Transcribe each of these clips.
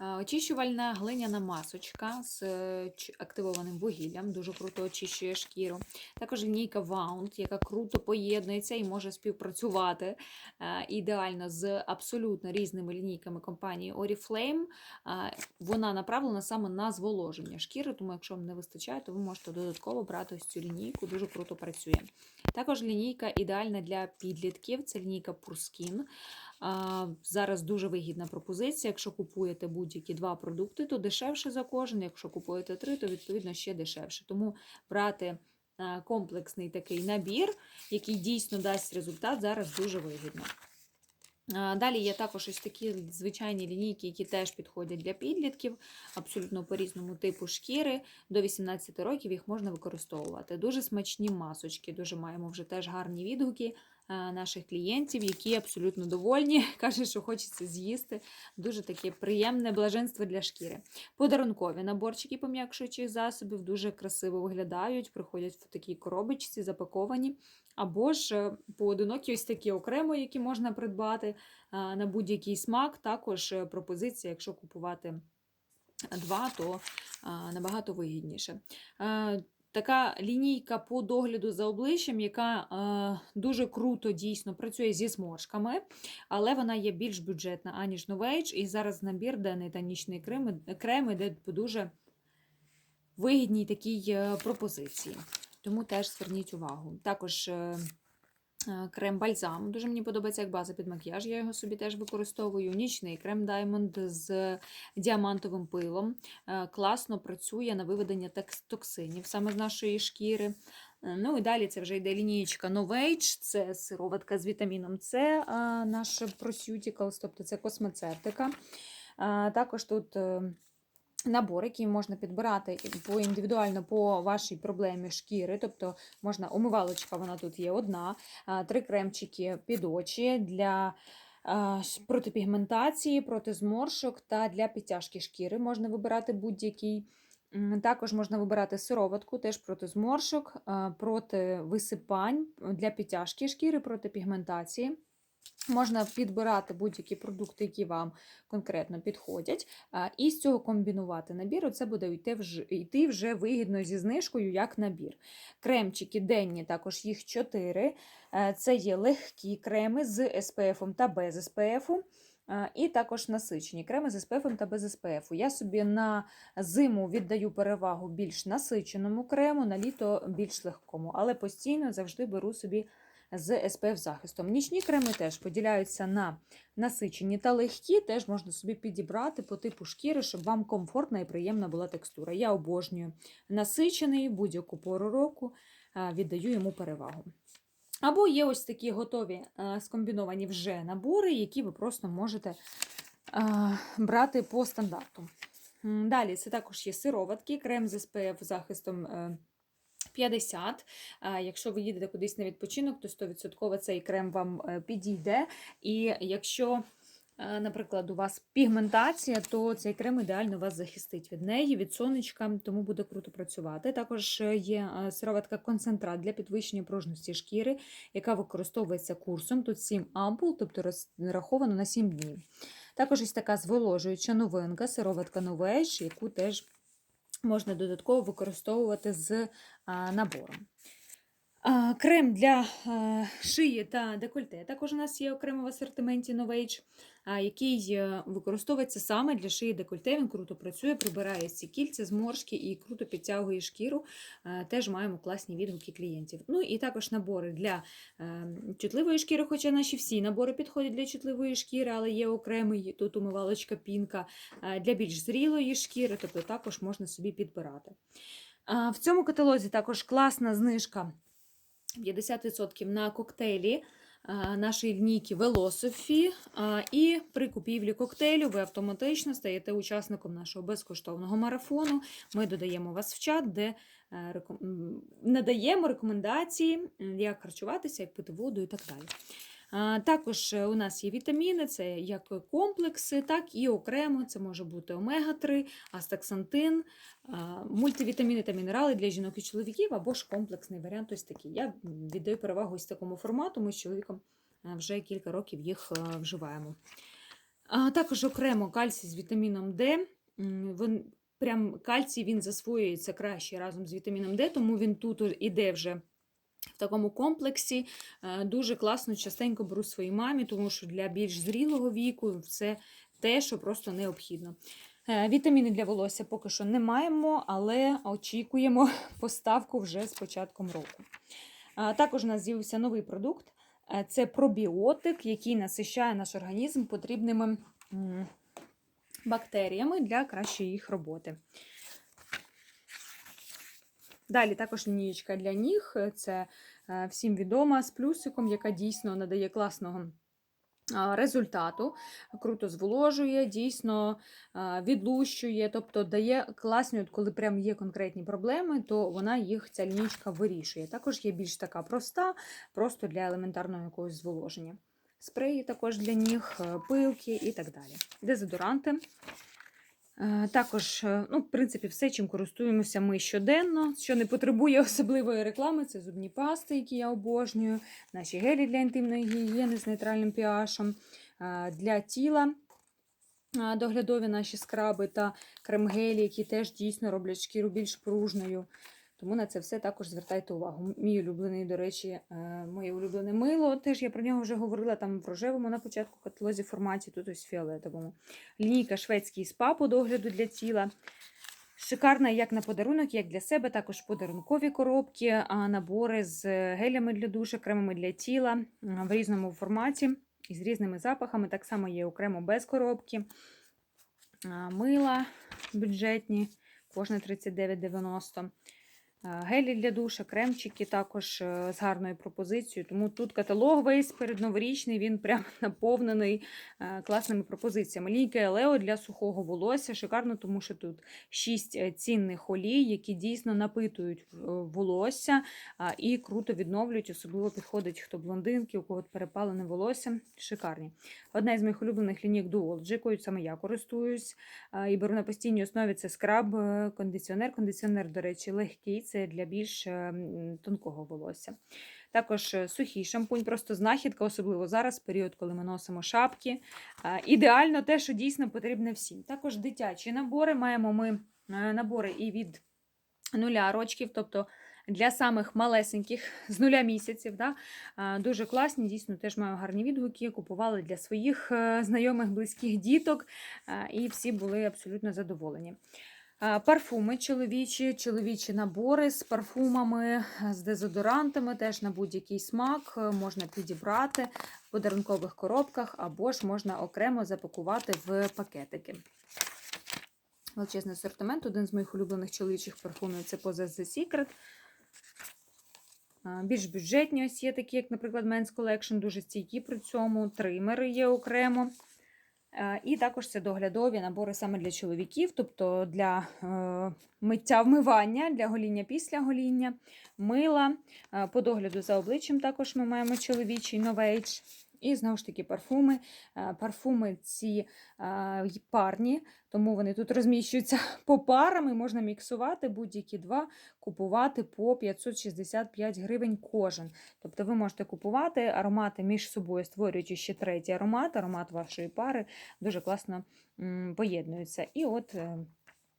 Очищувальна глиняна масочка з е, активованим вугіллям, дуже круто очищує шкіру. Також лінійка Wound, яка круто поєднується і може співпрацювати е, ідеально з абсолютно різними лінійками компанії Oriflame. Е, Вона направлена саме на зволоження шкіри, тому якщо вам не вистачає, то ви можете додатково брати ось цю лінійку, дуже круто працює. Також лінійка ідеальна для підлітків, це лінійка Purskin. Зараз дуже вигідна пропозиція. Якщо купуєте будь-які два продукти, то дешевше за кожен. Якщо купуєте три, то відповідно ще дешевше. Тому брати комплексний такий набір, який дійсно дасть результат, зараз дуже вигідно. Далі є також ось такі звичайні лінійки, які теж підходять для підлітків, абсолютно по різному типу шкіри. До 18 років їх можна використовувати. Дуже смачні масочки, дуже маємо вже теж гарні відгуки наших клієнтів, які абсолютно довольні, кажуть, що хочеться з'їсти. Дуже таке приємне блаженство для шкіри. Подарункові наборчики пом'якшуючих засобів дуже красиво виглядають, приходять в такій коробочці, запаковані. Або ж е, поодинокі ось такі окремо, які можна придбати на будь-який смак. Також е, пропозиція, якщо купувати два, то набагато вигідніше. Така лінійка по догляду за обличчям, яка е, дуже круто дійсно працює зі зморшками, але вона є більш бюджетна, аніж Novage. І зараз набір денний та нічний крем, крем іде по дуже вигідній такій е, пропозиції. Тому теж зверніть увагу. Також е, крем-бальзам. Дуже мені подобається як база під макіяж. Я його собі теж використовую. Нічний крем Diamond з діамантовим пилом. Е, Класно працює на виведення токсинів саме з нашої шкіри. Е, Ну і далі це вже йде лінієчка Novage, це сироватка з вітаміном С, е, наш Prosuticals, тобто це космецевтика. Е, Також тут. Набор, який можна підбирати по індивідуально по вашій проблемі шкіри, тобто можна умивалочка, вона тут є одна, три кремчики під очі для протипігментації, проти зморшок та для підтяжки шкіри. Можна вибирати будь-який. Також можна вибирати сироватку, теж проти зморшок, проти висипань, для підтяжки шкіри, проти пігментації. Можна підбирати будь-які продукти, які вам конкретно підходять, і з цього комбінувати набір. Це буде йти вже, йти вже вигідно зі знижкою як набір. Кремчики денні, також їх 4. Це є легкі креми з SPF та без SPF. І також насичені креми з SPF та без SPF. Я собі на зиму віддаю перевагу більш насиченому крему, на літо більш легкому, але постійно завжди беру собі з SPF захистом. Нічні креми теж поділяються на насичені та легкі, теж можна собі підібрати по типу шкіри, щоб вам комфортна і приємна була текстура. Я обожнюю насичений будь-яку пору року, віддаю йому перевагу. Або є ось такі готові скомбіновані вже набори, які ви просто можете брати по стандарту. Далі це також є сироватки, крем з SPF захистом. Е, 50. Якщо ви їдете кудись на відпочинок, то 100% цей крем вам е, підійде. І якщо, е, наприклад, у вас пігментація, то цей крем ідеально вас захистить від неї, від сонечка, тому буде круто працювати. Також е, є е, сироватка концентрат для підвищення пружності шкіри, яка використовується курсом. Тут 7 ампул, тобто розраховано на 7 днів. Також ось така зволожуюча новинка, сироватка Novage, яку теж можна додатково використовувати з набором. Крем для шиї та декольте. Також у нас є окремо в асортименті Novage, який е, використовується саме для шиї декольте. Він круто працює, прибирає ці кільця, зморшки і круто підтягує шкіру. Теж маємо класні відгуки клієнтів. Ну і також набори для е, чутливої шкіри, хоча наші всі набори підходять для чутливої шкіри, але є окремий тут умивалочка пінка для більш зрілої шкіри, тобто також можна собі підбирати. В цьому каталозі також класна знижка 50% на коктейлі нашої лінійки Velosophy. А, І при купівлі коктейлю ви автоматично стаєте учасником нашого безкоштовного марафону. Ми додаємо вас в чат, де е, надаємо рекомендації, як харчуватися, як пити воду і так далі. Також е, у нас є вітаміни, це як комплекси, так і окремо. Це може бути омега-3, астаксантин, мультивітаміни та мінерали для жінок і чоловіків, або ж комплексний варіант ось такий. Я віддаю перевагу ось такому формату. Ми з чоловіком е, вже кілька років їх е, вживаємо. Також окремо кальцій з вітаміном Д. Він, прям кальцій він засвоюється краще разом з вітаміном Д, тому він тут іде вже в такому комплексі. Е, Дуже класно, частенько беру своїй мамі, тому що для більш зрілого віку це те, що просто необхідно. Е, Вітаміни для волосся поки що не маємо, але очікуємо поставку вже з початком року. Також у нас з'явився новий продукт. Е, Це пробіотик, який насищає наш організм потрібними бактеріями для кращої їх роботи. Далі також лінієчка для ніг. Це е, всім відома з плюсиком, яка дійсно надає класного результату. Круто зволожує, дійсно відлущує, тобто дає класні, от коли прям є конкретні проблеми, то вона їх ця лінійка вирішує. Також є більш така проста, просто для елементарного якогось зволоження. Спреї також для ніг, е, пилки і так далі. Дезодоранти. Е, Також, е, ну, в принципі, все, чим користуємося ми щоденно, що не потребує особливої реклами, це зубні пасти, які я обожнюю, наші гелі для інтимної гігієни з нейтральним pH, е, для тіла доглядові наші скраби та крем-гелі, які теж дійсно роблять шкіру більш пружною. Тому на це все також звертайте увагу. Мій улюблений, до речі, е, моє улюблене мило. Теж я про нього вже говорила там в рожевому на початку каталозі форматі, тут ось фіолетовому. Лінійка шведський спа по догляду для тіла. Шикарна як на подарунок, як для себе, також подарункові коробки, набори з гелями для душа, кремами для тіла в різному форматі і з різними запахами. Так само є окремо без коробки. Мила бюджетні, кожне 39,90. А, Гелі для душа, кремчики також е, з гарною пропозицією. Тому тут каталог весь передноворічний, він прям наповнений е, класними пропозиціями. Лійка Елео для сухого волосся. Шикарно, тому що тут 6 цінних олій, які дійсно напитують е, волосся і круто відновлюють. Особливо підходить хто блондинки, у кого перепалене волосся. Шикарні. Одна із моїх улюблених лінійок Duology, якою саме я користуюсь і беру на постійній основі це скраб, е, кондиціонер. Кондиціонер, до речі, легкий, це для більш е, тонкого волосся. Також е, сухий шампунь, просто знахідка, особливо зараз, період, коли ми носимо шапки. Ідеально те, що дійсно потрібне всім. Також дитячі набори. Маємо ми е, набори і від нуля рочків, тобто для самих малесеньких з нуля місяців. Да? Дуже класні, дійсно теж маю гарні відгуки. Купували для своїх е, знайомих, близьких діток, і всі були абсолютно задоволені. А, Парфуми чоловічі, чоловічі набори з парфумами, з дезодорантами, теж на будь-який смак е, можна підібрати в подарункових коробках або ж можна окремо запакувати в пакетики. Величезний асортимент. Один з моїх улюблених чоловічих парфумів це Pose The Secret. Більш бюджетні ось є такі, як, наприклад, Men's Collection, дуже стійкі при цьому. Тримери є окремо. Е, І також це доглядові набори саме для чоловіків, тобто для е, миття вмивання, для гоління після гоління, мила. Е, По догляду за обличчям також ми маємо чоловічий новейдж. І знову ж таки парфуми. Е, Парфуми ці е, парні, тому вони тут розміщуються по парам і можна міксувати будь-які два, купувати по 565 гривень кожен. Тобто ви можете купувати аромати між собою, створюючи ще третій аромат, аромат вашої пари дуже класно поєднуються. І от. е,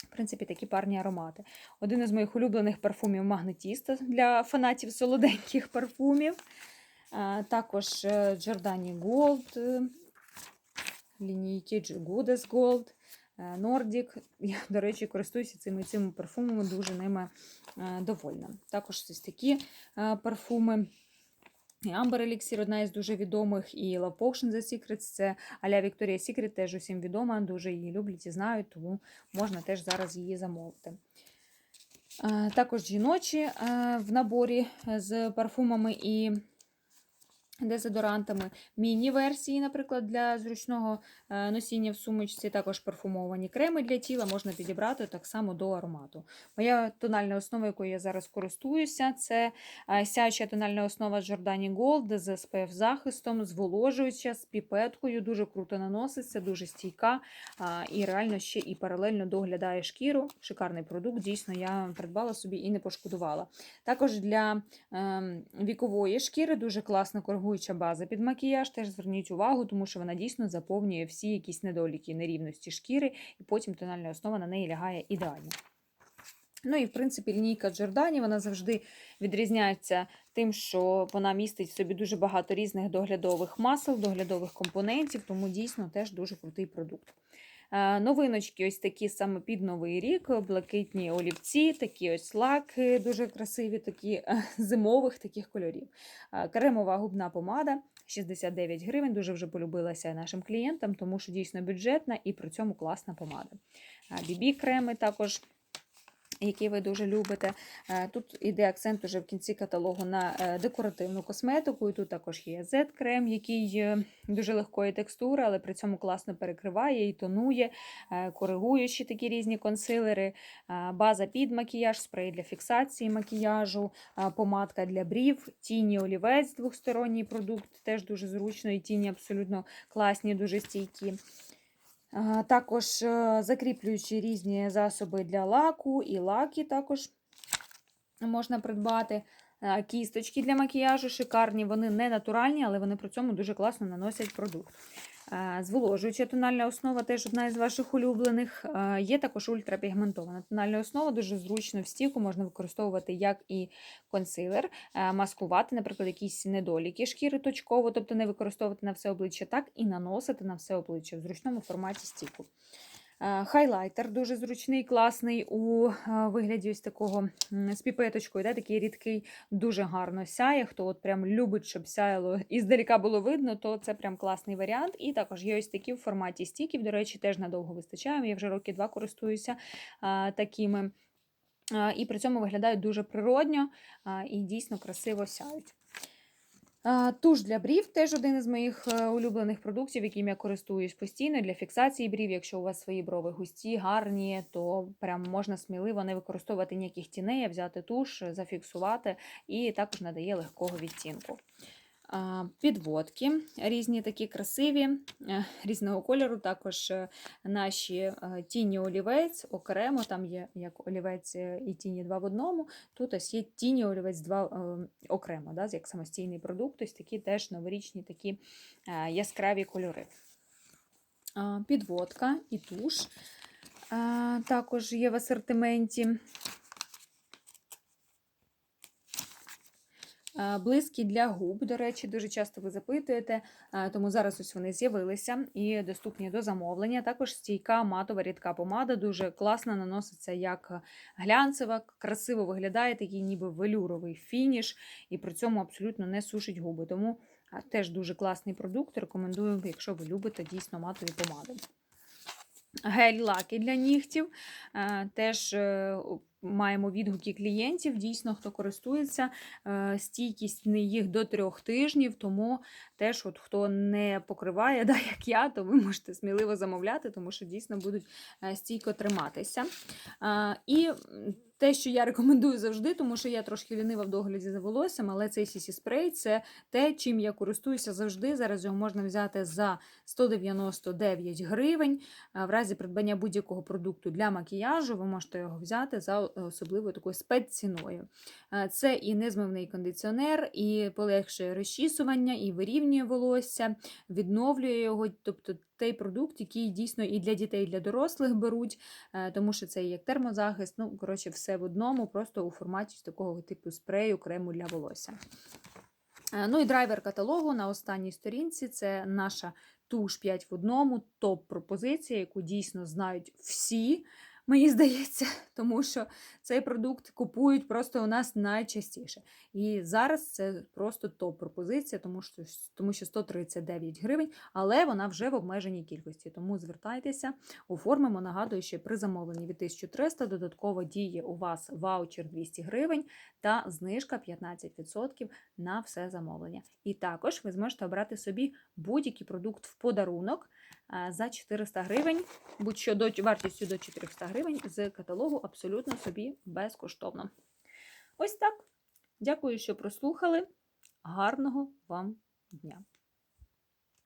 В принципі, такі парні аромати. Один із моїх улюблених парфумів магнетіста для фанатів солоденьких парфумів. Також е, Giordani Gold, е, лінійки Goddess Gold, е, Nordic. Я, до речі, користуюся цими цими парфумами, дуже ними е, довольна. Також ось такі е, парфуми. І Amber Elixir одна із дуже відомих, і Love Potion The Secrets, це аля Victoria's Secret, теж усім відома, дуже її люблять і знають, тому можна теж зараз її замовити. Е, Також жіночі е, в наборі з парфумами і дезодорантами. Міні-версії, наприклад, для зручного е, носіння в сумочці, також парфумовані креми для тіла можна підібрати так само до аромату. Моя тональна основа, якою я зараз користуюся, це е, сяюча тональна основа Giordani Gold з SPF захистом, зволожуюча, з піпеткою, дуже круто наноситься, дуже стійка і реально ще і паралельно доглядає шкіру. Шикарний продукт, дійсно, я придбала собі і не пошкодувала. Також для ем, вікової шкіри дуже класно коригує коригуюча база під макіяж. Теж зверніть увагу, тому що вона дійсно заповнює всі якісь недоліки, нерівності шкіри, і потім тональна основа на неї лягає ідеально. Ну і в принципі лінійка Джордані вона завжди відрізняється тим, що вона містить в собі дуже багато різних доглядових масел, доглядових компонентів, тому дійсно теж дуже крутий продукт. Е, Новиночки, ось такі саме під новий рік, блакитні олівці, такі ось лаки, дуже красиві, такі е, зимових таких кольорів. Е, Кремова губна помада 69 гривень. Дуже вже полюбилася нашим клієнтам, тому що дійсно бюджетна і при цьому класна помада. Бібі креми також які ви дуже любите. Е, Тут іде акцент уже в кінці каталогу на е, декоративну косметику. І тут також є Z-крем, який е, дуже легкої текстури, але при цьому класно перекриває і тонує, коригуючі такі різні консилери, база під макіяж, спрей для фіксації макіяжу, помадка для брів, тіні олівець, двохсторонній продукт, теж дуже зручно, і тіні абсолютно класні, дуже стійкі. Також закріплюючи різні засоби для лаку і лаки також можна придбати. Кісточки для макіяжу шикарні, вони не натуральні, але вони при цьому дуже класно наносять продукт. А, Зволожуюча тональна основа теж одна із ваших улюблених. Є також ультрапігментована тональна основа, дуже зручно в стіку, можна використовувати як і консилер, маскувати, наприклад, якісь недоліки шкіри точково, тобто не використовувати на все обличчя, так і наносити на все обличчя в зручному форматі стіку. Е, Хайлайтер дуже зручний, класний у е, вигляді ось такого з піпеточкою, да, такий рідкий, дуже гарно сяє. Хто от прям любить, щоб сяяло і здалека було видно, то це прям класний варіант. І також є ось такі в форматі стіків. До речі, теж надовго вистачає. Я вже роки два користуюся а, такими. А, І при цьому виглядають дуже природньо а, і дійсно красиво сяють. Туш для брів теж один із моїх е, улюблених продуктів, яким я користуюсь постійно для фіксації брів. Якщо у вас свої брови густі, гарні, то прям можна сміливо не використовувати ніяких тіней, а взяти туш, зафіксувати і також надає легкого відтінку. Підводки різні такі красиві, е, різного кольору. Також е, наші е, тіні олівець окремо, там є як олівець і тіні два в одному. Тут ось є тіні олівець два е, окремо, да, як самостійний продукт. Ось такі теж новорічні такі яскраві кольори. Підводка і туш. Також є в асортименті. Блиски для губ, до речі, дуже часто ви запитуєте, е, тому зараз ось вони з'явилися і доступні до замовлення. Також стійка матова рідка помада, дуже класно наноситься як глянцева, красиво виглядає, такий ніби велюровий фініш, і при цьому абсолютно не сушить губи. Тому е, теж дуже класний продукт. Рекомендую, якщо ви любите дійсно матові помади. Гель-лаки для нігтів. Е, Теж е, маємо відгуки клієнтів. Дійсно, хто користується, е, стійкість їх до трьох тижнів, тому теж, от, хто не покриває, да, як я, то ви можете сміливо замовляти, тому що дійсно будуть стійко триматися. І те, що я рекомендую завжди, тому що я трошки лінива в догляді за волоссям, але цей CC спрей це те, чим я користуюся завжди. Зараз його можна взяти за 199 гривень. Е, В разі придбання будь-якого продукту для макіяжу, ви можете його взяти за особливою такою спецціною. Е, Це і незмивний кондиціонер, і полегшує розчісування, і вирівнює волосся, відновлює його. Тобто той продукт, який дійсно і для дітей, і для дорослих беруть, е, тому що це і як термозахист, ну, коротше, все в одному, просто у форматі такого типу спрею, крему для волосся. Е, Ну і драйвер каталогу на останній сторінці це наша туш 5 в одному, топ-пропозиція, яку дійсно знають всі, мені здається, тому що цей продукт купують просто у нас найчастіше. І зараз це просто топ-пропозиція, тому що, тому що 139 гривень, але вона вже в обмеженій кількості. Тому звертайтеся, оформимо. Нагадую, що при замовленні від 1300 додатково діє у вас ваучер 200 гривень та знижка 15% на все замовлення. І також ви зможете обрати собі будь-який продукт в подарунок за 400 гривень, будь-що до вартістю до 400 гривень з каталогу абсолютно собі безкоштовно. Ось так. Дякую, що прослухали. Гарного вам дня!